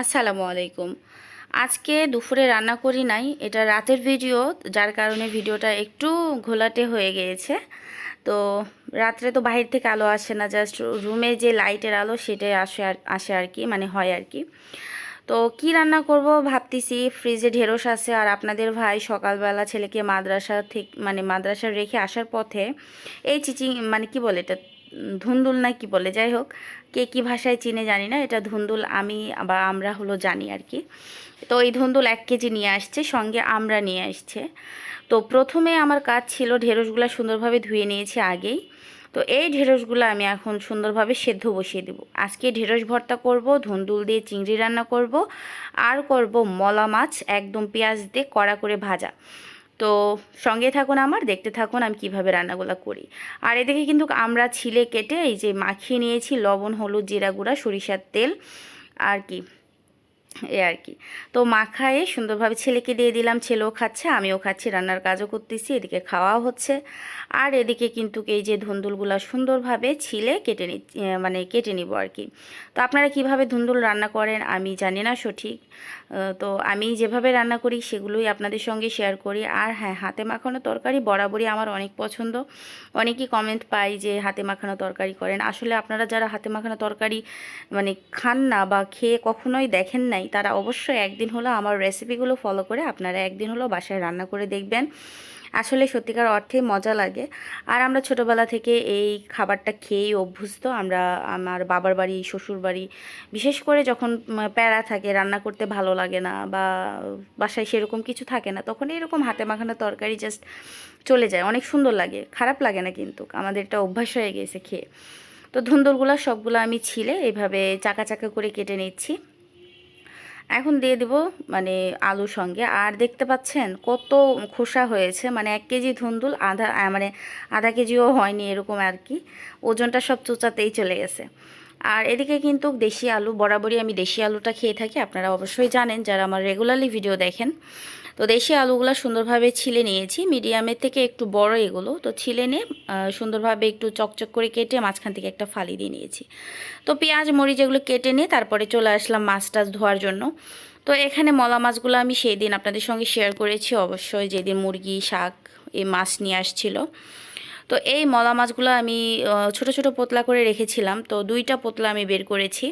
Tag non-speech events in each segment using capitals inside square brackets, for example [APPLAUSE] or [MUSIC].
আসসালামু আলাইকুম। আজকে দুপুরে রান্না করি নাই, এটা রাতের ভিডিও, যার কারণে ভিডিওটা একটু ঘোলাটে হয়ে গিয়েছে। তো রাত্রে তো বাহির থেকে আলো আসে না জাস্ট রুমে যে লাইটের আলো সেটাই আসে আর আসে আর কি মানে হয় আর কি। তো কি রান্না করব ভাবতেছি ফ্রিজে ঢেঁড়স আছে আর আপনাদের ভাই সকালবেলা ছেলেকে মাদ্রাসা থেকে মানে মাদ্রাসা রেখে আসার পথে এই চিচিং মানে কি বলে এটা ধুন্দুল না কি বলে যাই হোক কে কি ভাষায় চিনে জানি না, এটা ধুন্দুল আমি বা আমরা হলো জানি আর কি। তো এই ধুন্দুল এক কেজি নিয়ে আসছে, সঙ্গে আমরা নিয়ে আসছে। তো প্রথমে আমার কাজ ছিল ঢেঁড়সগুলো সুন্দরভাবে ধুয়ে নিয়েছি আগেই। তো এই ঢেঁড়সগুলো আমি এখন সুন্দরভাবে সেদ্ধ বসিয়ে দেবো। আজকে ঢেঁড়স ভর্তা করব, ধুন্দুল দিয়ে চিংড়ি রান্না করব, আর করব মলা মাছ, একদম পেঁয়াজ দিয়ে কড়া করে ভাজা। তো সঙ্গে থাকুন আমার, দেখতে থাকুন আমি কীভাবে রান্নাগুলো করি। আর এদিকে কিন্তু আমরা ছিলে কেটে এই যে মাখিয়ে নিয়েছি লবণ, হলুদ, জিরা গুঁড়া, সরিষার তেল, আর কি। এ আর কি। তো মাখায়ে সুন্দরভাবে ছেলেকে দিয়ে দিলাম, ছেলেও খাচ্ছে, আমিও খাচ্ছি, রান্নার কাজও করতেছি, এদিকে খাওয়াও হচ্ছে। আর এদিকে কিন্তু এই যে ধুন্দুলগুলো সুন্দরভাবে ছিলে কেটে নি মানে কেটে নিব আর কি। তো আপনারা কীভাবে ধুন্দুল রান্না করেন আমি জানি না সঠিক। তো আমি যেভাবে রান্না করি সেগুলোই আপনাদের সঙ্গে শেয়ার করি। আর হ্যাঁ হাতে মাখানো তরকারি বরাবরই আমার অনেক পছন্দ। অনেকেই কমেন্ট পাই যে হাতে মাখানো তরকারি করেন। আসলে আপনারা যারা হাতে মাখানো তরকারি মানে খান না বা খেয়ে কখনোই দেখেন নাই তারা অবশ্যই একদিন হলো আমার রেসিপিগুলো ফলো করে আপনারা একদিন হলো বাসায় রান্না করে দেখবেন। আসলে সত্যিকার অর্থে মজা লাগে। আর আমরা ছোটোবেলা থেকে এই খাবারটা খেয়েই অভ্যস্ত। আমরা আমার বাবার বাড়ি, শ্বশুর বাড়ি, বিশেষ করে যখন প্যারা থাকে, রান্না করতে ভালো লাগে না বা বাসায় সেরকম কিছু থাকে না তখন এরকম হাতে মাখানো তরকারি জাস্ট চলে যায়। অনেক সুন্দর লাগে, খারাপ লাগে না কিন্তু আমাদের এটা অভ্যাস হয়ে গেছে খেয়ে। তো ধুন্দুলগুলো সবগুলো আমি ছিলে, এভাবে চাকা চাকা করে কেটে নিচ্ছি। এখন দিয়ে দিব মানে আলু সঙ্গে। আর দেখতে পাচ্ছেন কত খোসা হয়েছে মানে এক কেজি ধুন্দুল, আধা মানে আধা কেজিও হয়নি এরকম আর কি। ওজনটা সব চোচাতেই চলে গেছে। আর এদিকে কিন্তু দেশি আলু, বরাবরই আমি দেশি আলুটা খেয়ে থাকি। আপনারা অবশ্যই জানেন, যারা আমার রেগুলারলি ভিডিও দেখেন তো দেশি আলুগুলো সুন্দরভাবে ছিলে নিয়েছি। মিডিয়ামের থেকে একটু বড় এগুলো। তো ছিলে নিয়ে সুন্দরভাবে একটু চকচক করে কেটে মাঝখান থেকে একটা ফালি দিয়ে নিয়েছি। তো পেঁয়াজ, মরিচ এগুলো কেটে নিয়ে তারপরে চলে আসলাম মাছ টাছ ধোয়ার জন্য। তো এখানে মলা মাছগুলো আমি সেই দিন আপনাদের সঙ্গে শেয়ার করেছি। অবশ্যই যেদিন মুরগি, শাক, এই মাছ নিয়ে আসছিল। তো এই মলা মাছগুলো আমি ছোট ছোট পোতলা করে রেখেছিলাম। তো দুইটা পোতলা আমি বের করেছি।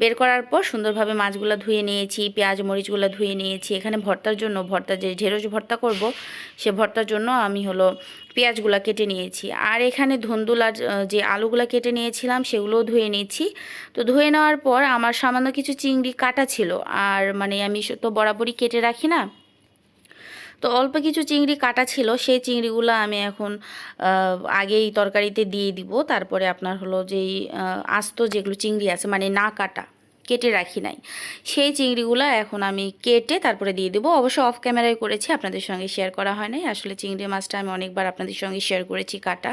বের করার পর সুন্দরভাবে মাছগুলো ধুয়ে নিয়েছি, পেঁয়াজ, মরিচগুলো ধুয়ে নিয়েছি। এখানে ভর্তার জন্য, ভর্তা যে ঢেঁড়স ভর্তা করব, সে ভর্তার জন্য আমি হলো পেঁয়াজগুলো কেটে নিয়েছি। আর এখানে ধন্দুলা যে আলুগুলো কেটে নিয়েছিলাম, সেগুলোও ধুয়ে নিয়েছি। তো ধুয়ে নেওয়ার পর আমার সামান্য কিছু চিংড়ি কাটা ছিল। আর মানে আমি তো বরাবরই কেটে রাখি না। তো অল্প কিছু চিংড়ি কাটা ছিল, সেই চিংড়িগুলো আমি এখন আগেই তরকারিতে দিয়ে দিব। তারপরে আপনার হলো যেই আস্ত যেগুলো চিংড়ি আছে মানে না কাটা, কেটে রাখি নাই। সেই চিংড়িগুলো এখন আমি কেটে তারপরে দিয়ে দেবো। অবশ্য অফ ক্যামেরায় করেছি, আপনাদের সঙ্গে শেয়ার করা হয় নাই। আসলে চিংড়ি মাছটা আমি অনেকবার আপনাদের সঙ্গে শেয়ার করেছি কাটা।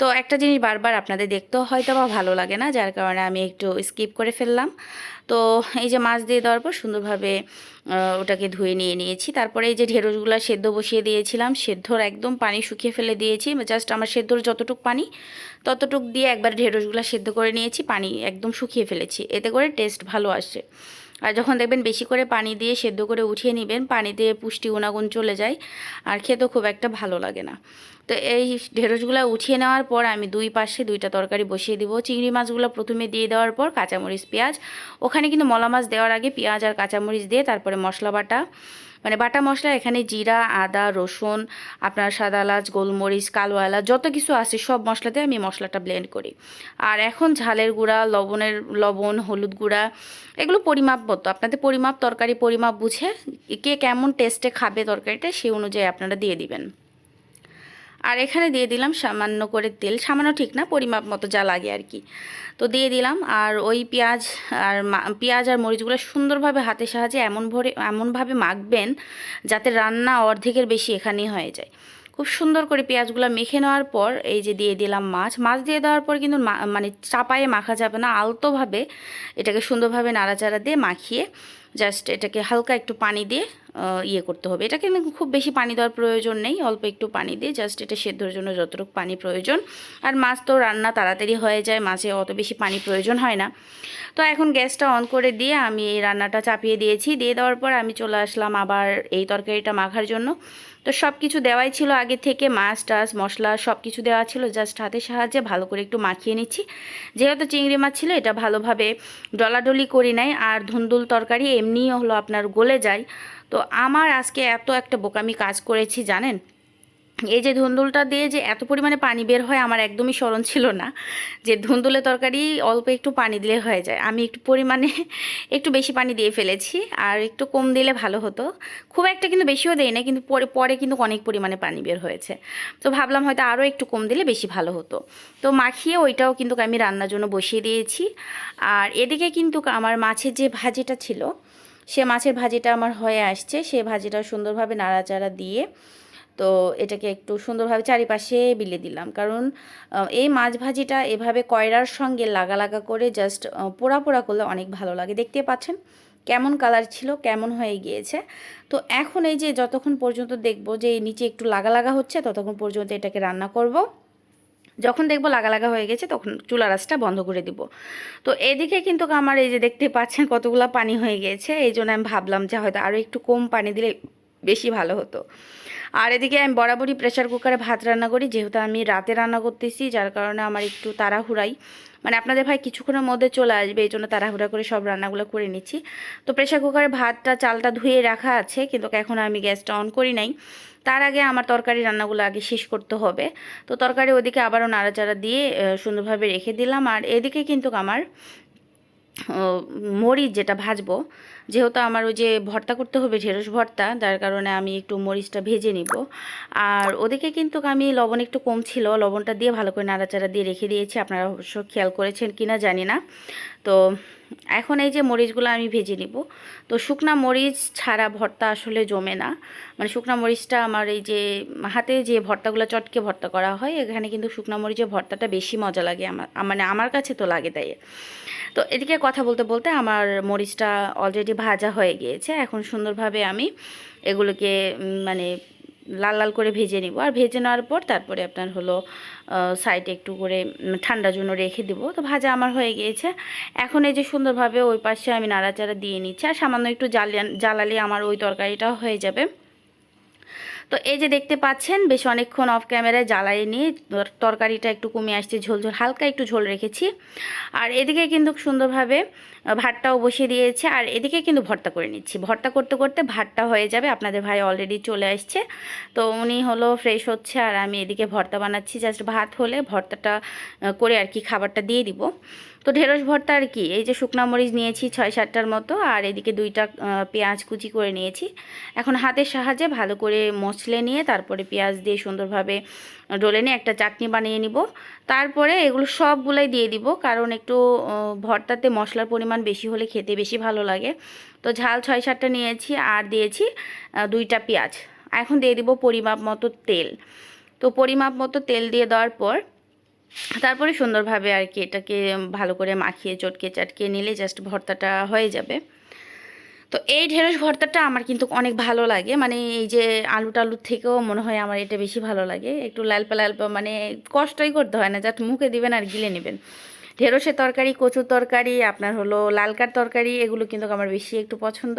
তো একটা জিনিস বারবার আপনাদের দেখতেও হয়তো বা ভালো লাগে না, যার কারণে আমি একটু স্কিপ করে ফেললাম। তো এই যে মাছ দিয়ে দেওয়ার পর সুন্দরভাবে ওটাকে ধুয়ে নিয়ে নিয়েছি। তারপরে এই যে ঢেঁড়সগুলো সেদ্ধ বসিয়ে দিয়েছিলাম, সেদ্ধর একদম পানি শুকিয়ে ফেলে দিয়েছি। জাস্ট আমার সেদ্ধর যতটুক পানি, ততটুক দিয়ে একবার ঢেঁড়সগুলো সেদ্ধ করে নিয়েছি, পানি একদম শুকিয়ে ফেলেছি। এতে করে টেস্ট ভালো আসে। আর যখন দেখবেন বেশি করে পানি দিয়ে সেদ্ধ করে উঠিয়ে নেবেন, পানি দিয়ে পুষ্টি গুণাগুণ চলে যায় আর খেতে খুব একটা ভালো লাগে না। তো এই ঢেঁড়সগুলো উঠিয়ে নেওয়ার পর আমি দুই পাশে দুইটা তরকারি বসিয়ে দিব। চিংড়ি মাছগুলো প্রথমে দিয়ে দেওয়ার পর কাঁচামরিচ, পেঁয়াজ, ওখানে কিন্তু মলা মাছ দেওয়ার আগে পেঁয়াজ আর কাঁচামরিচ দিয়ে তারপরে মশলা বাটা মানে বাটা মশলা এখানে জিরা, আদা, রসুন, আপনার সাদা এলাচ, গোলমরিচ, কালো এলাচ, যত কিছু আছে সব মশলাতে আমি মশলাটা ব্লেন্ড করি। আর এখন ঝালের গুঁড়া, লবণের, লবণ, হলুদ গুঁড়া, এগুলো পরিমাপ মতো আপনাদের পরিমাপ, তরকারি পরিমাপ বুঝে কে কেমন টেস্টে খাবে তরকারিটা সেই অনুযায়ী আপনারা দিয়ে দিবেন। আর এখানে দিয়ে দিলাম সামান্য করে তেল, সামান্য ঠিক না, পরিমাপ মতো যা লাগে আর কি। তো দিয়ে দিলাম, আর ওই পেঁয়াজ আর পেঁয়াজ আর মরিচগুলো সুন্দরভাবে হাতের সাহায্যে এমন ভরে, এমনভাবে মাখবেন যাতে রান্না অর্ধেকের বেশি এখানেই হয়ে যায়। খুব সুন্দর করে পেঁয়াজগুলো মেখে নেওয়ার পর এই যে দিয়ে দিলাম মাছ মাছ দিয়ে দেওয়ার পর কিন্তু মানে চাপায়ে মাখা যাবে না, আলতোভাবে এটাকে সুন্দরভাবে নাড়াচাড়া দিয়ে মাখিয়ে জাস্ট এটাকে হালকা একটু পানি দিয়ে ইয়ে করতে হবে। এটাকে খুব বেশি পানি দেওয়ার প্রয়োজন নেই, অল্প একটু পানি দিয়ে জাস্ট এটা সেদ্ধর জন্য যতটুকু পানি প্রয়োজন। আর মাছ তো রান্না তাড়াতাড়ি হয়ে যায়, মাছে অত বেশি পানি প্রয়োজন হয় না। তো এখন গ্যাসটা অন করে দিয়ে আমি এই রান্নাটা চাপিয়ে দিয়েছি। দিয়ে দেওয়ার পর আমি চলে আসলাম আবার এই তরকারিটা মাখার জন্য। তো সব কিছু দেওয়াই ছিল আগে থেকে, মাছ টাছ, মশলা সব কিছু দেওয়া ছিল জাস্ট হাতের সাহায্যে ভালো করে একটু মাখিয়ে নিচ্ছি। যেহেতু চিংড়ি মাছ ছিল, এটা ভালোভাবে ডলাডলি করি নাই। আর ধুন্দুল তরকারি এমনিই হলো আপনার গলে যায়। তো আমার আজকে এত একটা বোকামি কাজ করেছি, জানেন? এই যে ধুন্দুলটা দিয়ে যে এত পরিমাণে পানি বের হয় আমার একদমই স্মরণ ছিল না। যে ধুন্দুলের তরকারি অল্প একটু পানি দিলে হয়ে যায়। আমি একটু পরিমাণে [LAUGHS] একটু বেশি পানি দিয়ে ফেলেছি আর একটু কম দিলে ভালো হতো। খুব একটা কিন্তু বেশিও দেই না কিন্তু পরে পরে কিন্তু অনেক পরিমাণে পানি বের হয়েছে। তো ভাবলাম হয়তো আরও একটু কম দিলে বেশি ভালো হতো। তো মাখিয়ে ওইটাও কিন্তু আমি রান্নার জন্য বসিয়ে দিয়েছি। আর এদিকে কিন্তু আমার মাছের যে ভাজিটা ছিল সে মাছের ভাজিটা আমার হয়ে আসছে, সে ভাজিটা সুন্দরভাবে নাড়াচাড়া দিয়ে তো এটাকে একটু সুন্দরভাবে চারিপাশে বিলে দিলাম। কারণ এই মাছ ভাজিটা এভাবে কয়রার সঙ্গে লাগা লাগা করে জাস্ট পোড়া পোড়া করলে অনেক ভালো লাগে। দেখতে পাচ্ছেন কেমন কালার ছিল, কেমন হয়ে গিয়েছে। তো এখন এই যে যতক্ষণ পর্যন্ত দেখব যে নিচে একটু লাগা লাগা হচ্ছে, ততক্ষণ পর্যন্ত এটাকে রান্না করব। যখন দেখব লাগা লাগা হয়ে গেছে, তখন চুলা রাসটা বন্ধ করে দিব। তো এদিকে কিন্তু আমার এই যে দেখতে পাচ্ছেন কতগুলো পানি হয়ে গিয়েছে এই জন্য আমি ভাবলাম যে হয়তো আরও একটু কম পানি দিলে বেশি ভালো হতো। আর এদিকে আমি বরাবরই প্রেশার কুকারে ভাত রান্না করি, যেহেতু আমি রাতে রান্না করতেছি, যার কারণে আমার একটু তাড়াহুড়াই। মানে আপনাদের ভাই কিছুক্ষণের মধ্যে চলে আসবে, এই জন্য তাড়াহুড়া করে সব রান্নাগুলো করে নিচ্ছি। তো প্রেশার কুকারে ভাতটা, চালটা ধুয়ে রাখা আছে, কিন্তু এখন আমি গ্যাসটা অন করি নাই। তার আগে আমার তরকারি রান্নাগুলো আগে শেষ করতে হবে। তো তরকারি ওদিকে আবারও নাড়াচাড়া দিয়ে সুন্দরভাবে রেখে দিলাম। আর এদিকে কিন্তু আমার মরিচ যেটা ভাজবো, যেহেতু আমার ওই যে ভর্তা করতে হবে, ঢেঁড়স ভর্তা, যার কারণে আমি একটু মরিচটা ভেজে নিব। আর ওদিকে কিন্তু আমি লবণ একটু কম ছিল, লবণটা দিয়ে ভালো করে নাড়াচাড়া দিয়ে রেখে দিয়েছি। আপনারা অবশ্য খেয়াল করেছেন কিনা জানি না। তো এখন এই যে মরিচগুলো আমি ভেজে নিব। তো শুকনা মরিচ ছাড়া ভর্তা আসলে জমে না। মানে শুকনা মরিচটা আমার এই যে হাতে যে ভর্তাগুলো চটকে ভর্তা করা হয়, এখানে কিন্তু শুকনা মরিচের ভর্তাটা বেশি মজা লাগে আমার মানে আমার কাছে তো লাগে তাই। তো এদিকে কথা বলতে বলতে আমার মরিচটা অলরেডি ভাজা হয়ে গিয়েছে। এখন সুন্দরভাবে আমি এগুলোকে মানে লাল লাল করে ভেজে নিব। আর ভেজে নেওয়ার পর তারপরে আপনার হলো সাইডে একটু করে ঠান্ডার জন্য রেখে দিব। তো ভাজা আমার হয়ে গিয়েছে। এখন এই যে সুন্দরভাবে ওই পাশে আমি নাড়াচাড়া দিয়ে নিচ্ছি। আর সামান্য একটু জ্বালিয়ে, জ্বালালে আমার ওই তরকারিটাও হয়ে যাবে। তো এই যে দেখতে পাচ্ছেন, বেশ অনেকক্ষণ অফ ক্যামেরায় জ্বালাই নিয়ে তরকারিটা একটু কমে আসছে, ঝোল ঝোল, হালকা একটু ঝোল রেখেছি। আর এদিকে কিন্তু সুন্দরভাবে ভাতটাও বসিয়ে দিয়েছে, আর এদিকে কিন্তু ভর্তা করে নিচ্ছি। ভর্তা করতে করতে ভাতটা হয়ে যাবে, আপনাদের ভাই অলরেডি চলে আসছে। তো উনি হলো ফ্রেশ হচ্ছে, আর আমি এদিকে ভর্তা বানাচ্ছি জাস্ট ভাত হলে ভর্তাটা করে আর কি খাবারটা দিয়ে দিব। তো ঢেঁড়স ভর্তা আর কি, এই যে শুকনা মরিচ নিয়েছি ছয় সাতটার মতো, আর এদিকে দুইটা পেঁয়াজ কুচি করে নিয়েছি। এখন হাতের সাহায্যে ভালো করে মশলে নিয়ে তারপরে পেঁয়াজ দিয়ে সুন্দরভাবে ডলে নিয়ে একটা চাটনি বানিয়ে নিব। তারপরে এগুলো সবগুলাই দিয়ে দিব, কারণ একটু ভর্তাতে মশলার পরিমাণ বেশি হলে খেতে বেশি ভালো লাগে। তো ঝাল ছয় সাতটা নিয়েছি, আর দিয়েছি দুইটা পেঁয়াজ। এখন দিয়ে দিব পরিমাপ মতো তেল। তো পরিমাপ মতো তেল দিয়ে দেওয়ার পর তারপরে সুন্দরভাবে আর কি এটাকে ভালো করে মাখিয়ে, চটকে চাটকে নিলে জাস্ট ভর্তাটা হয়ে যাবে। তো এই ঢেঁড়স ভর্তাটা আমার কিন্তু অনেক ভালো লাগে। মানে এই যে আলু টালুর থেকেও মনে হয় আমার এটা বেশি ভালো লাগে। একটু লালপা লালপা মানে কষ্টই করতে হয় না জাস্ট মুখে দিবেন আর গিলে নেবেন। ঢেঁড়সের তরকারি, কচুর তরকারি, আপনার হলো লালকার তরকারি, এগুলো কিন্তু আমার বেশি একটু পছন্দ।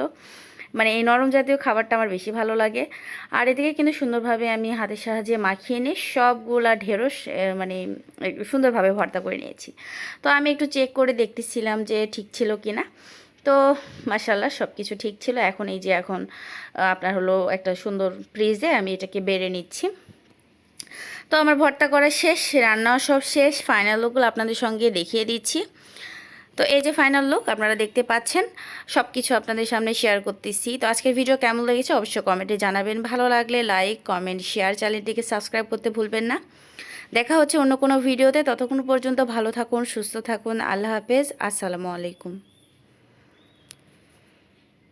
মানে এই নরম জাতীয় খাবারটা আমার বেশি ভালো লাগে। আর এদিকে কিন্তু সুন্দরভাবে আমি হাতের সাহায্যে মাখিয়ে নিয়ে সবগুলা ঢেঁড়স মানে সুন্দরভাবে ভর্তা করে নিয়েছি। তো আমি একটু চেক করে দেখতেছিলাম যে ঠিক ছিল কি না তো মাসাল্লাহ সব কিছু ঠিক ছিল। এখন এই যে এখন আপনার হলো একটা সুন্দর ফ্রিজে আমি এটাকে বেড়ে নিচ্ছি। তো আমার ভর্তা করা শেষ, রান্নাও সব শেষ। ফাইনাল লুকগুলো আপনাদের সঙ্গে দেখিয়ে দিচ্ছি। তো এই যে ফাইনাল লুক আপনারা দেখতে পাচ্ছেন সব কিছু আপনাদের সামনে শেয়ার করতেছি। তো আজকের ভিডিও কেমন লেগেছে অবশ্যই কমেন্টে জানাবেন। ভালো লাগলে লাইক কমেন্ট শেয়ার চ্যানেলটিকে সাবস্ক্রাইব করতে ভুলবেন না। দেখা হচ্ছে অন্য কোনো ভিডিওতে ততক্ষণ পর্যন্ত ভালো থাকুন, সুস্থ থাকুন। আল্লাহ হাফেজ। আসসালামু আলাইকুম।